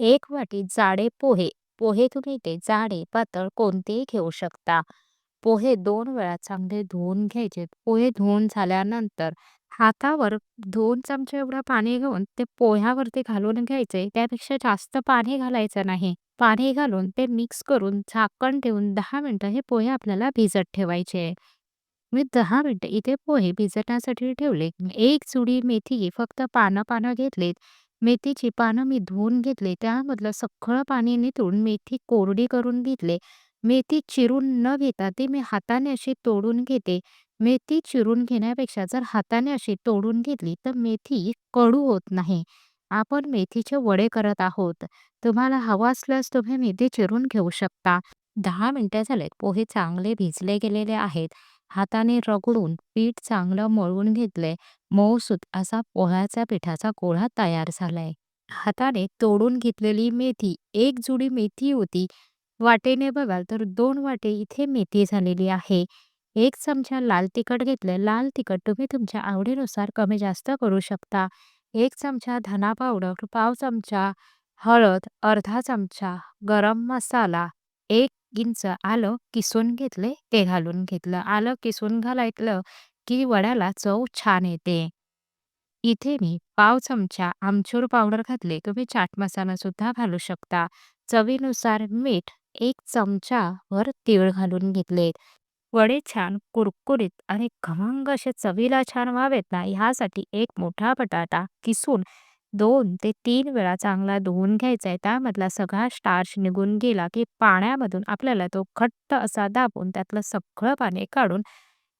एक वाटी जाडे पोहे. पोहे तुम्ही ते जाडे पातळ कोणतेही घेऊ शकता. पोहे दोन वेळा चांगले धुवून घ्यायचे. पोहे धुवून झाल्यानंतर हातावर दोन चमचे एवढं पाणी घेऊन ते पोह्यावरती घालून घ्यायचे. त्यापेक्षा जास्त पाणी घालायचं नाही. पाणी घालून ते मिक्स करून झाकण ठेवून दहा मिनटं हे पोहे आपल्याला भिजत ठेवायचे. मी दहा मिनिटं इथे पोहे भिजण्यासाठी ठेवले. एक चुडी मेथी फक्त पानं पानं घेतलीत. मेथीची पानं मी धुवून घेतले त्यामधलं सगळं पाणी निथळून मेथी कोरडी करून घेतले. मेथी चिरून न घेता ती मी हाताने अशी तोडून घेते. मेथी चिरून घेण्यापेक्षा जर हाताने अशी तोडून घेतली तर मेथी कडू होत नाही. आपण मेथीचे वडे करत आहोत. तुम्हाला हवा असल्यास तुम्ही मेथी चिरून घेऊ शकता. दहा मिनिटं झालेत. पोहे चांगले भिजले गेलेले आहेत. हाताने रगडून पीठ चांगलं मळून घेतलंय. मऊसूत असा पोह्याच्या पिठाचा गोळा तयार झालाय. हाताने तोडून घेतलेली मेथी एक जुडी मेथी होती. वाटेने बघाल तर दोन वाटे इथे मेथी झालेली आहे. एक चमचा लाल तिखट घेतलंय. लाल तिखट तुम्ही तुमच्या आवडीनुसार कमी जास्त करू शकता. एक चमचा धना पावडर पाव चमचा हळद अर्धा चमचा गरम मसाला एक गिंच आलं किसून घेतले ते घालून घेतलं. आलं किसून घालायतलं की वड्याला चव छान येते. इथे मी पाव चमचा आमचूर पावडर घातले. तुम्ही चाट मसाला सुद्धा घालू शकता. चवीनुसार मीठ एक चमचा वर तीळ घालून घेतले. वडे छान कुरकुरीत आणि खमंग असे चवीला छान व्हावेत ना ह्यासाठी एक मोठा बटाटा किसून दोन ते तीन वेळा चांगला धुवून घ्यायचा आहे त्यामधला सगळा स्टार्च निघून गेला की पाण्यामधून आपल्याला तो घट्ट असा दाबून त्यातलं सगळं पाणी काढून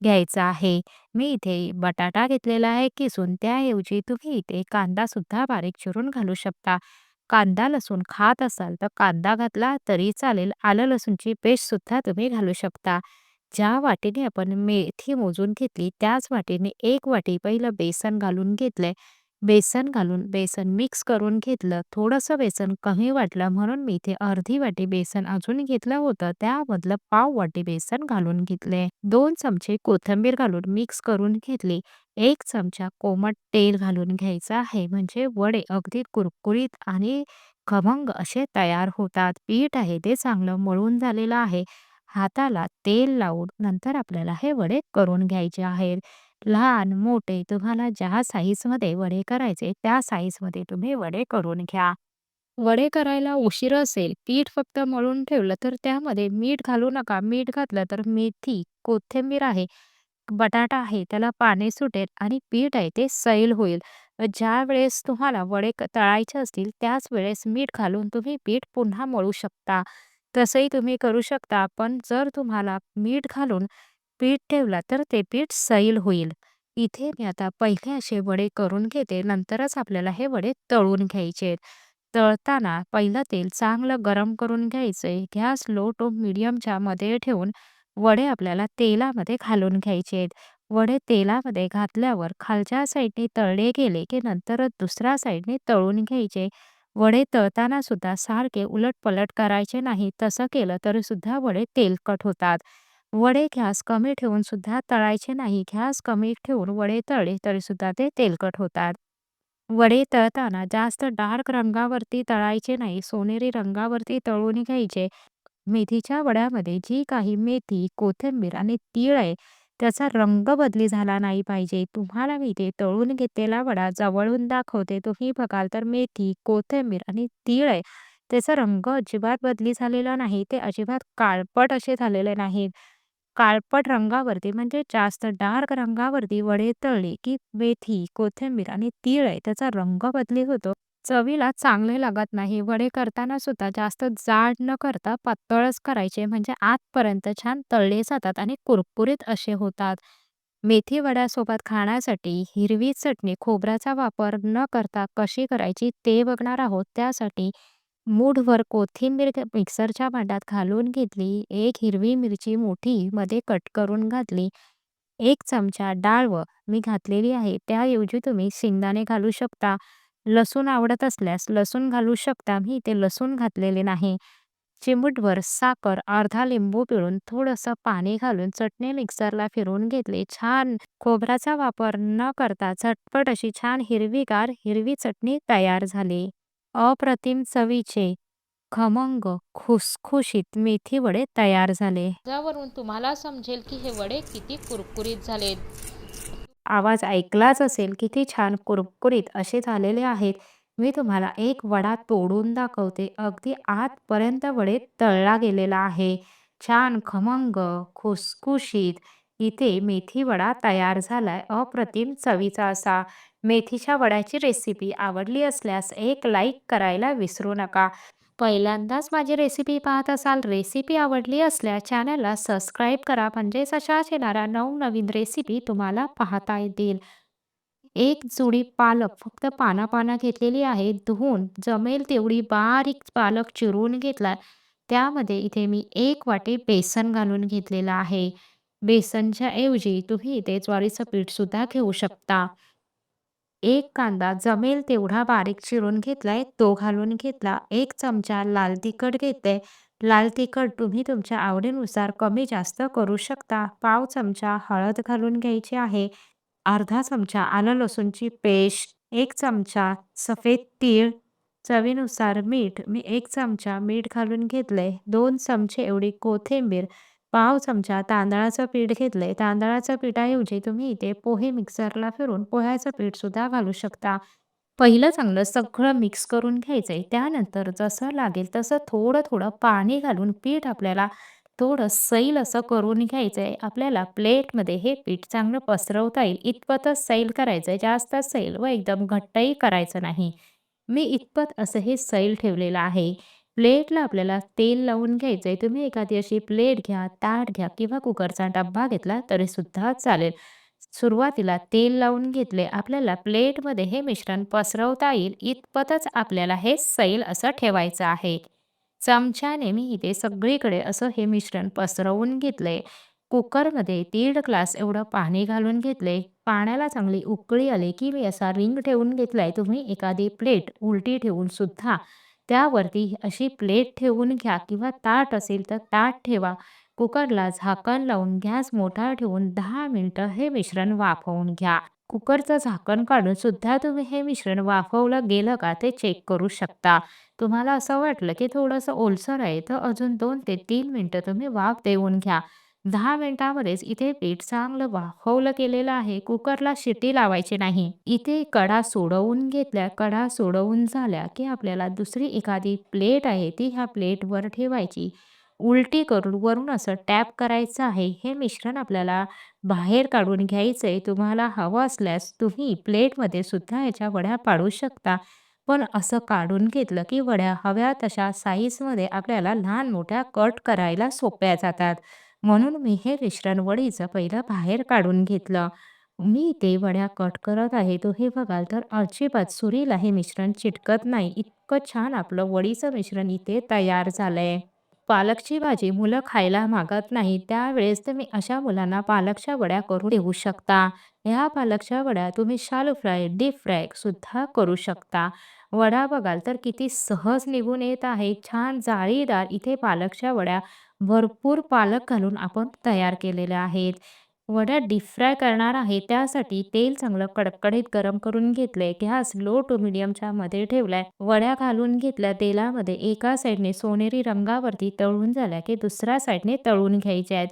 घ्यायचं आहे. मी इथे बटाटा घेतलेला आहे किसून त्याऐवजी तुम्ही इथे कांदा सुद्धा बारीक चिरून घालू शकता. कांदा लसूण खात असाल तर कांदा घातला तरी चालेल. आलं लसूणची पेस्ट सुद्धा तुम्ही घालू शकता. ज्या वाटीने आपण मेथी मोजून घेतली त्याच वाटीने एक वाटी पहिलं बेसन घालून घेतलंय. बेसन घालून बेसन मिक्स करून घेतलं. थोडंसं बेसन कमी वाटलं म्हणून मी इथे अर्धी वाटी बेसन अजून घेतलं होतं. त्यामधलं पाव वाटी बेसन घालून घेतले. दोन चमचे कोथिंबीर घालून मिक्स करून घेतली. एक चमचा कोमट तेल घालून घ्यायचं आहे. म्हणजे वडे अगदी कुरकुरीत आणि खमंग असे तयार होतात. पीठ आहे ते चांगलं मळून झालेलं आहे. हाताला तेल लावून नंतर आपल्याला हे वडे करून घ्यायचे आहेत. लहान मोठे तुम्हाला ज्या साईजमध्ये वडे करायचे त्या साईजमध्ये तुम्ही वडे करून घ्या. वडे करायला उशीर असेल पीठ फक्त मळून ठेवलं तर त्यामध्ये मीठ घालू नका. मीठ घातलं तर मेथी कोथिंबीर आहे बटाटा आहे त्याला पाणी सुटेल आणि पीठ आहे ते सैल होईल. ज्या वेळेस तुम्हाला वडे तळायचे असतील त्याच वेळेस मीठ घालून तुम्ही पीठ पुन्हा मळू शकता. तसंही तुम्ही करू शकता पण जर तुम्हाला मीठ घालून पीठ ठेवला तर ते पीठ सैल होईल. इथे मी आता पहिले असे वडे करून घेते नंतरच आपल्याला हे वडे तळून घ्यायचे. तळताना पहिलं तेल चांगलं गरम करून घ्यायचे. गॅस लो टू मिडियमच्या मध्ये ठेवून वडे आपल्याला तेलामध्ये घालून घ्यायचे. वडे तेलामध्ये घातल्यावर खालच्या साईडने तळले गेले की नंतरच दुसऱ्या साईडने तळून घ्यायचे. वडे तळताना सुद्धा सारखे उलट पलट करायचे नाही. तसं केलं तरी सुद्धा वडे तेलकट होतात. वडे घ्यास कमी ठेवून सुद्धा तळायचे नाही. घ्यास कमी ठेवून वडे तळले तरी सुद्धा ते तेलकट होतात. वडे तळताना जास्त डार्क रंगावरती तळायचे नाही. सोनेरी रंगावरती तळून घ्यायचे. मेथीच्या वड्यामध्ये जी काही मेथी कोथिंबीर आणि तीळ आहे त्याचा रंग बदली झाला नाही पाहिजे. तुम्हाला मी ते तळून घेतलेला वडा जवळून दाखवते. तुम्ही बघाल तर मेथी कोथिंबीर आणि तीळ आहे. त्याचा रंग अजिबात बदली झालेला नाही. ते अजिबात काळपट असे झालेले नाहीत. काळपट रंगावरती म्हणजे जास्त डार्क रंगावरती वडे तळले की मेथी कोथिंबीर आणि तीळ आहे त्याचा रंग बदली होतो. चवीला चांगले लागत नाही. वडे करताना सुद्धा जास्त जाड न करता पातळच करायचे म्हणजे आतपर्यंत छान तळले जातात आणि कुरकुरीत असे होतात. मेथी वड्यासोबत खाण्यासाठी हिरवी चटणी खोबऱ्याचा वापर न करता कशी करायची ते बघणार आहोत. त्यासाठी मूठभर कोथिंबीर मिक्सरच्या भांड्यात घालून घेतली. एक हिरवी मिरची मोठी मध्ये कट करून घातली. एक चमचा डाळव मी घातलेली आहे. त्याऐवजी तुम्ही शेंगदाणे घालू शकता. लसूण आवडत असल्यास लसूण घालू शकता. मी ते लसूण घातलेले नाही. चिमूटभर साखर अर्धा लिंबू पिळून थोडंसं पाणी घालून चटणी मिक्सरला फिरवून घेतली. छान खोबऱ्याचा वापर न करता झटपट अशी छान हिरवीगार हिरवी चटणी तयार झाली. अप्रतिम चवीचे खमंग खुसखुशीत मेथी वडे तयार झाले. त्यावरून तुम्हाला समजेल की हे वडे किती कुरकुरीत झालेत. आवाज ऐकलाच असेल किती छान कुरकुरीत असे झालेले आहेत. मी तुम्हाला एक वडा तोडून दाखवते. अगदी आतपर्यंत वडे तळला गेलेला आहे. छान खमंग खुसखुशीत इथे मेथी वडा तयार झालाय. अप्रतिम चवीचा असा. मेथीच्या वड्याची रेसिपी आवडली असल्यास एक लाईक करायला विसरू नका. पहिल्यांदाच माझी रेसिपी पाहत असाल रेसिपी आवडली असल्यास चॅनलला सबस्क्राईब करा. म्हणजेच अशाच येणाऱ्या नवनवीन रेसिपी तुम्हाला पाहता येतील. एक जुडी पालक फक्त पाना पाना घेतलेली आहे. धुवून जमेल तेवढी बारीक पालक चिरून घेतला त्यामध्ये इथे मी एक वाटी बेसन घालून घेतलेला आहे. बेसनच्या ऐवजी तुम्ही इथे ज्वारीचं पीठ सुद्धा घेऊ शकता. एक कांदा जमेल तेवढा बारीक चिरून घेतलाय तो घालून घेतला एक चमचा लाल तिखट घेते. लाल तिखट तुम्ही तुमच्या आवडीनुसार कमी जास्त करू शकता. पाव चमचा हळद घालून घ्यायची आहे. अर्धा चमचा आलं लसूणची पेस्ट एक चमचा सफेद तीळ. चवीनुसार मीठ मी एक चमचा मीठ घालून घेतले दोन चमचे एवढी कोथिंबीर पाव चमचा तांदळाचं पीठ घेतलंय. तांदळाच्या पिठाऐवजी तुम्ही इथे पोहे मिक्सरला फिरून पोह्याचं पीठ सुद्धा घालू शकता. पहिलं चांगलं सगळं मिक्स करून घ्यायचंय. त्यानंतर जसं लागेल तसं थोडं थोडं पाणी घालून पीठ आपल्याला थोडं सैल असं करून घ्यायचंय. आपल्याला प्लेटमध्ये हे पीठ चांगलं पसरवता येईल. इतपतच सैल करायचंय. जास्त सैल व एकदम घट्टही करायचं नाही. मी इतपत असं हे सैल ठेवलेलं आहे. प्लेटला आपल्याला तेल लावून घ्यायचं आहे तुम्ही एखादी अशी प्लेट घ्या ताट घ्या किंवा कुकरचा डब्बा घेतला तरी सुद्धा चालेल. सुरुवातीला तेल लावून घेतले. आपल्याला प्लेटमध्ये हे मिश्रण पसरवता येईल. इतपतच आपल्याला हे सैल असं ठेवायचं आहे. चमच्याने मी इथे सगळीकडे असं हे मिश्रण पसरवून घेतले. कुकरमध्ये दीड ग्लास एवढं पाणी घालून घेतले. पाण्याला चांगली उकळी आली की मी असा रिंग ठेवून घेतलाय. तुम्ही एखादी प्लेट उलटी ठेवून सुद्धा त्यावरती अशी प्लेट ठेवून घ्या किंवा ताट असेल तर ताट ठेवा. कुकरला झाकण लावून गॅस मोठा ठेवून दहा मिनटं हे मिश्रण वाफवून घ्या. कुकरचं झाकण काढून सुद्धा तुम्ही हे मिश्रण वाफवलं गेलं का ते चेक करू शकता. तुम्हाला असं वाटलं की थोडंसं ओलसर आहे तर अजून दोन ते तीन मिनटं तुम्ही वाफ देऊन घ्या. दहा मिनिटांमध्येच इथे पीठ चांगलं वाफवलं केलेलं आहे. कुकरला शिटी लावायची नाही. इथे कडा सोडवून घेतल्या कडा सोडवून झाल्या की आपल्याला दुसरी एखादी प्लेट आहे ती ह्या प्लेटवर ठेवायची. उलटी करून वरून असं टॅप करायचं आहे. हे मिश्रण आपल्याला बाहेर काढून घ्यायचं आहे तुम्हाला हवं असल्यास तुम्ही प्लेटमध्ये सुद्धा याच्या वड्या पाडू शकता. पण असं काढून घेतलं की वड्या हव्या तशा साईजमध्ये आपल्याला लहान मोठ्या कट करायला सोप्या जातात. म्हणून मी हे मिश्रण वडीचं पहिलं बाहेर काढून घेतलं. मी ते वड्या कट करत आहे. तो हे बघाल तर अजिबात सुरीला हे मिश्रण चिटकत नाही. इतकं छान आपलं वडीचं मिश्रण इथे तयार झालंय. पालकची भाजी मुलं खायला मागत नाही. त्यावेळेस तुम्ही अशा मुलांना पालकच्या वड्या करून देऊ शकता. ह्या पालकच्या वड्या तुम्ही शालो फ्राय डीप फ्राय सुद्धा करू शकता. वडा बघाल तर किती सहज निघून येत आहे. छान जाळीदार इथे पालकच्या वड्या भरपूर पालक घालून आपण तयार केलेले आहेत. वड्या डीप फ्राय करणार आहे त्यासाठी तेल चांगलं कडकडीत गरम करून घेतले गॅस लो टू मिडियमच्या मध्ये ठेवलाय. वड्या घालून घेतल्या तेलामध्ये एका साईडने सोनेरी रंगावरती तळून झाल्या की दुसऱ्या साईडने तळून घ्यायच्या आहेत.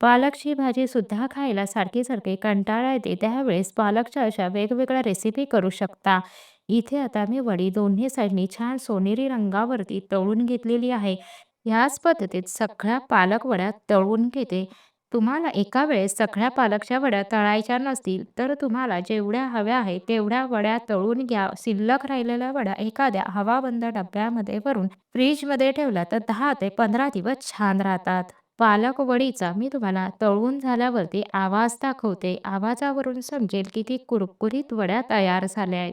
पालकची भाजी सुद्धा खायला सारखी सारखी कंटाळा येते. त्यावेळेस पालकच्या अशा वेगवेगळ्या रेसिपी करू शकता. इथे आता मी वडी दोन्ही साईडनी छान सोनेरी रंगावरती तळून घेतलेली आहे. ह्याच पद्धतीत सगळ्या पालक वड्या तळून घेते. तुम्हाला एका वेळेस सगळ्या पालकच्या वड्या तळायच्या नसतील तर तुम्हाला जेवढ्या हव्या आहेत तेवढ्या वड्या तळून घ्या. शिल्लक राहिलेल्या वड्या एखाद्या हवाबंद डब्यामध्ये भरून फ्रीजमध्ये ठेवला तर दहा ते पंधरा दिवस छान राहतात. पालक वडीचा मी तुम्हाला तळून झाल्यावरती आवाज दाखवते. आवाजावरून समजेल की ती कुरकुरीत वड्या तयार झाल्या आहेत.